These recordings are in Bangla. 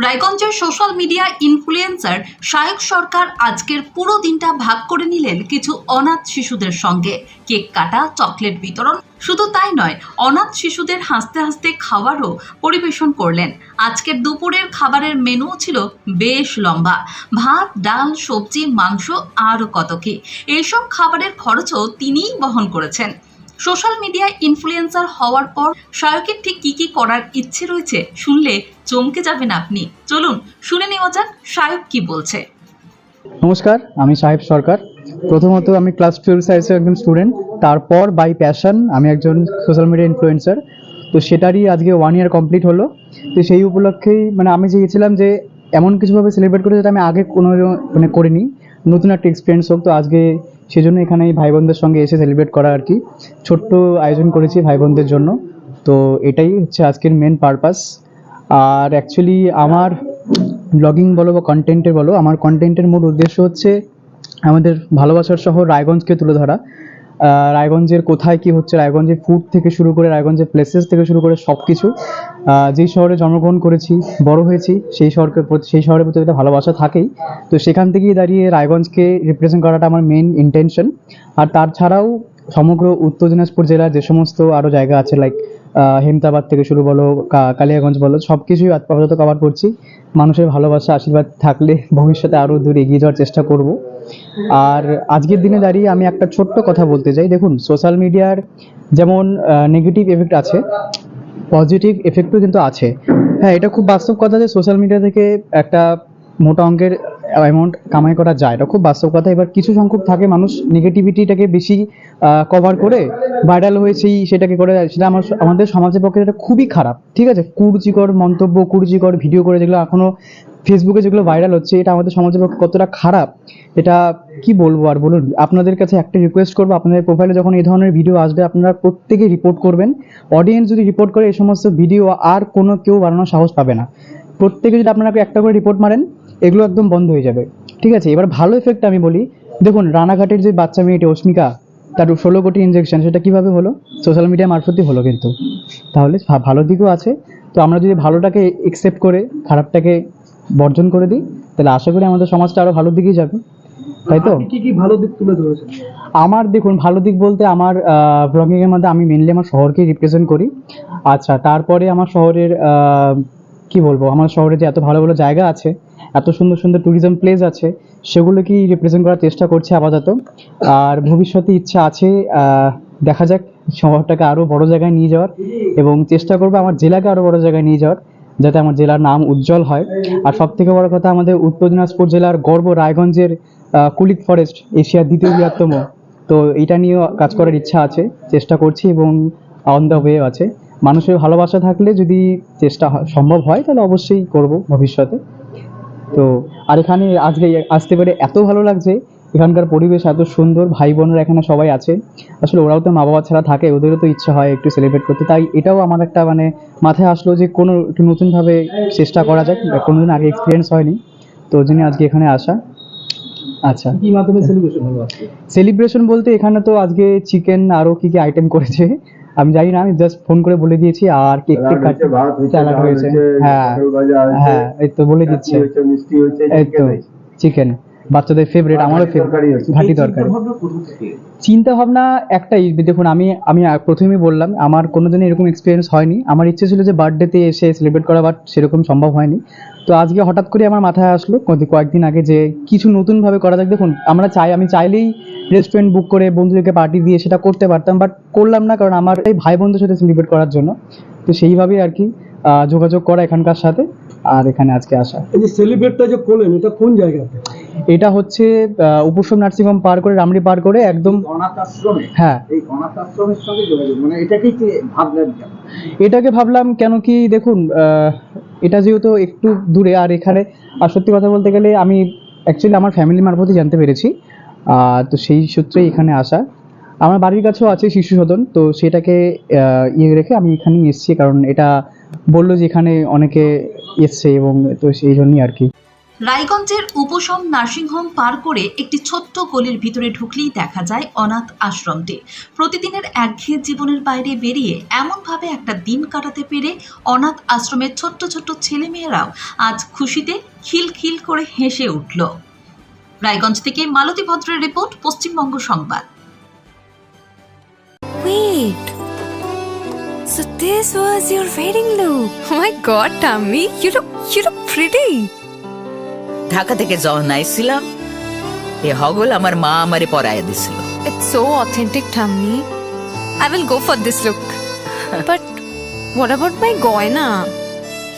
রায়গঞ্জের social media influencer Shayak Sarkar আজকের পুরো দিনটা ভাগ করে নিলেন কিছু অনাথ শিশুদের সঙ্গে। কেক কাটা, চকলেট বিতরণ, শুধু তাই নয়, অনাথ শিশুদের হাসতে হাসতে খাবারও পরিবেশন করলেন। আজকের দুপুরের খাবারের মেনুও ছিল বেশ লম্বা। ভাত, ডাল, সবজি, মাংস, আরও কত কি। এইসব খাবারের খরচও তিনিই বহন করেছেন। সোশ্যাল মিডিয়ায় ইনফ্লুয়েন্সার হওয়ার পর শায়কের ঠিক কী কী করার ইচ্ছে রয়েছে শুনলে চমকে যাবেন আপনি। চলুন শুনে নেওয়া যাক শায়ক কি বলছে। নমস্কার, আমি সাহেব সরকার। প্রথমত আমি ক্লাস টুয়েলভ সায়েন্সের একজন স্টুডেন্ট তারপর বাই প্যাশন আমি একজন সোশ্যাল মিডিয়া ইনফ্লুয়েন্সার তো সেটারই আজকে ওয়ান ইয়ার কমপ্লিট হলো। তো সেই উপলক্ষেই মানে আমি চেয়েছিলাম যে এমন কিছুভাবে সেলিব্রেট করে যেটা আমি আগে কোনো মানে করিনি। নতুন একটা এক্সপিরিয়েন্স হোক। তো আজকে সেজন্য এখানে এই ভাই বোনদের সঙ্গে এসে সেলিব্রেট করা আর কি। ছোট্ট আয়োজন করেছি ভাই বোনদের জন্য। তো এটাই হচ্ছে আজকের মেন পারপাস আর অ্যাকচুয়ালি আমার ব্লগিং বলো বা কন্টেন্টের বলো, আমার কন্টেন্টের মূল উদ্দেশ্য হচ্ছে আমাদের ভালোবাসার শহর রায়গঞ্জকে তুলে ধরা। রায়গঞ্জের কোথায় কি হচ্ছে, রায়গঞ্জের ফুড থেকে শুরু করে রায়গঞ্জের প্লেসেস থেকে শুরু করে সব কিছু যেই শহরে জন্মগ্রহণ করেছি, বড় হয়েছি, সেই শহরকে সেই শহরের প্রতি একটা ভালোবাসা থাকেই। তো সেখান থেকেই দাঁড়িয়ে রায়গঞ্জকে রিপ্রেজেন্ট করাটা আমার মেন ইন্টেনশন আর তার ছাড়াও সমগ্র উত্তর দিনাজপুর জেলার যে সমস্ত আরও জায়গা আছে লাইক হেমতাবাদ থেকে শুরু বলো কালিয়াগঞ্জ বলো সব কিছুই আপাতত কভার করছি। মানুষের ভালোবাসা, আশীর্বাদ থাকলে ভবিষ্যতে আরও দূর এগিয়ে যাওয়ার চেষ্টা করব। আর আজকের দিনে দাঁড়িয়ে আমি একটা ছোট্ট কথা বলতে চাই। দেখুন সোশ্যাল মিডিয়ার যেমন নেগেটিভ এফেক্ট আছে পজিটিভ এফেক্টও কিন্তু আছে। হ্যাঁ এটা খুব বাস্তব কথা যে সোশ্যাল মিডিয়া থেকে একটা মোটা অঙ্কের অ্যামাউন্ট কামাই করা যায় এটা খুব বাস্তব কথা, এবার কিছু সংখ্যক থাকে মানুষ নেগেটিভিটিটাকে বেশি কভার করে ভাইরাল হয়েছেই সেটাকে করে, সেটা আমার আমাদের সমাজের পক্ষে এটা খুবই খারাপ। ঠিক আছে? কুরুচিকর মন্তব্য, কুরুচিকর ভিডিও করে যেগুলো এখনও ফেসবুকে যেগুলো ভাইরাল হচ্ছে, এটা আমাদের সমাজের পক্ষে কতটা খারাপ, এটা কি বলব আর বলুন? আপনাদের কাছে একটা রিকোয়েস্ট করব, আপনাদের প্রোফাইলে যখন এই ধরনের ভিডিও আসবে, আপনারা প্রত্যেকে রিপোর্ট করবেন। অডিয়েন্স যদি রিপোর্ট করে, এই সমস্ত ভিডিও আর কোনো কেউ বানানোর সাহস পাবে না। প্রত্যেকে যদি আপনারা একটা করে রিপোর্ট মারেন এগুলো একদম বন্ধ হয়ে যাবে। ঠিক আছে এবার ভালো এফেক্ট আমি বলি। দেখুন রানাঘাটের যে বাচ্চা মেয়েটি অস্মিকা তার ষোলো কোটি ইনজেকশন সেটা কীভাবে হলো? সোশ্যাল মিডিয়া মারফতই হলো কিন্তু। তাহলে ভালো দিকও আছে। তো আমরা যদি ভালোটাকে একসেপ্ট করে খারাপটাকে বর্জন করে দিই তাহলে আশা করি আমাদের সমাজটা আরও ভালোর দিকেই যাবে। তাই তো? কি কি ভালো দিক তুলে ধরেছেন? আমার দেখুন ভালো দিক বলতে আমার ব্লগিং এর মধ্যে আমি মেনলি আমার শহরকে রিপ্রেজেন্ট করি। আচ্ছা তারপরে আমার শহরের কি বলব? আমার শহরে যে এত ভালো ভালো জায়গা আছে এত সুন্দর সুন্দর ট্যুরিজম প্লেস আছে, সেগুলোকেই রিপ্রেজেন্ট করার চেষ্টা করছে আপাতত। আর ভবিষ্যতে ইচ্ছা আছে দেখা যাক, শহরটাকে আরও বড় জায়গায় নিয়ে যাওয়ার এবং চেষ্টা করব আমার জেলাকে আরও বড় জায়গায় নিয়ে যাওয়ার, যাতে আমার জেলার নাম উজ্জ্বল হয়। আর সব থেকে বড় কথা আমাদের উত্তর দিনাজপুর জেলার গর্ব রায়গঞ্জের কুলিক ফরেস্ট এশিয়ার দ্বিতীয় বৃহত্তম। তো এটা নিয়েও কাজ করার ইচ্ছা আছে, চেষ্টা করছি এবং অন দ্য ওয়ে আছে। মানুষের ভালোবাসা থাকলে যদি চেষ্টা সম্ভব হয়, তাহলে অবশ্যই করব ভবিষ্যতে। তো আর এখানে আজকে আসতে পেরে এত ভালো লাগছে এখানকার পরিবেশ এত সুন্দর ভাই বোনরা এখানে সবাই আছে। আসলে ওরাও তো মা বাবা ছাড়া থাকে ওদেরও তো ইচ্ছা হয় একটু সেলিব্রেট করতে। তাই এটাও আমার একটা মানে মাথায় আসলো যে কোনো একটু নতুনভাবে চেষ্টা করা যাক কোনোদিন আগে এক্সপিরিয়েন্স হয়নি। তো ওই জন্য আজকে এখানে আসা। আচ্ছা। কি মাধ্যমে সেলিব্রেশন হলো আজকে? সেলিব্রেশন বলতে এখানে তো আজকে চিকেন আরও কি কি আইটেম করেছে আমি জানি না আমি জাস্ট ফোন করে বলে দিয়েছি আর কেক টেক কাট স্যালাড হয়েছে হ্যাঁ হ্যাঁ এই তো বলে দিচ্ছে। মিষ্টি হয়েছে এই তো চিকেন বাচ্চাদের ফেভারিট আমারও ফেভারিট ঘাটি তরকারি। চিন্তা ভাবনা একটাই দেখুন আমি আমি প্রথমেই বললাম আমার কোনোদিনই এরকম এক্সপিরিয়েন্স হয়নি। আমার ইচ্ছে ছিল যে বার্থডেতে এসে সেলিব্রেট করা বাট সেরকম সম্ভব হয়নি। তো আজকে হঠাৎ করে আমার মাথায় আসলো কয়েকদিন আগে যে কিছু নতুনভাবে করা যাক। দেখুন আমরা চাই আমি চাইলেই রেস্টুরেন্ট বুক করে বন্ধুদেরকে পার্টি দিয়ে সেটা করতে পারতাম বাট করলাম না কারণ আমার এই ভাই বোনদের সাথে সেলিব্রেট করার জন্য। তো সেইভাবেই আর কি আহ, যোগাযোগ করা এখানকার সাথে আর এখানে আজকে আসা। এই যে সেলিব্রেটটা যে করলেন এটা কোন জায়গাতে? এটা হচ্ছে আহ, উপশম নার্সিংহোম পার করে রামড়ি পার করে একদম অনাথ আশ্রমে হ্যাঁ। এই অনাথ আশ্রমের সঙ্গে যোগাযোগ মানে এটাকেই কি ভাবলেন এটাকে ভাবলাম কেন কি দেখুন আহ, এটা যেহেতু একটু দূরে, আর এখানে, আর সত্যি কথা বলতে গেলে আমি অ্যাকচুয়ালি আমার ফ্যামিলি মারফতই জানতে পেরেছি। তো সেই সূত্রেই এখানে আসা। আমার বাড়ির কাছেও আছে শিশু সদন, তো সেটাকে ইয়ে রেখে আমি এখানেই এসেছি, কারণ এটা বলল যে এখানে অনেকে এসছে এবং তো সেই জন্যই আর কি। রায়গঞ্জের উপশম নার্সিংহোম পার করে একটি ছোট্ট গলির ভিতরে ঢুকলেই দেখা যায় অনাথ আশ্রমটি প্রতিদিনের একঘেয়ে জীবনের বাইরে বেরিয়ে এমনভাবে একটা দিন কাটাতে পেরে অনাথ আশ্রমের ছোট্ট ছোট্ট ছেলেমেয়েরাও আজ খুশিতে খিলখিল করে হেসে উঠল রায়গঞ্জ থেকে মালতী ভদ্রের রিপোর্ট পশ্চিমবঙ্গ সংবাদ. So this was your wedding look. Oh my god, Tammy, you look you look pretty. Dhaka থেকে যখন আইছিলাম এ হগল আমার মা আমারে পরাইয়া দিছিল। It's so authentic, Tammy. I will go for this look. but what about my goina?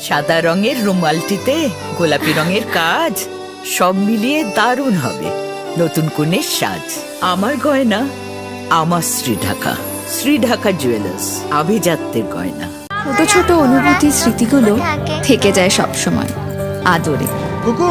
সাদা রঙের রুমালটিতে গোলাপি রঙের কাজ সব মিলিয়ে দারুণ হবে। নতুন কনের সাজ। আমার গয়না আমার শ্রী ঢাকা। শ্রী ঢাকা জুয়েলার্স আভিজাত্যের গয়না। ছোট ছোট অনুভূতি স্মৃতিগুলো থেকে যায় সব সময় আদরে। কুকু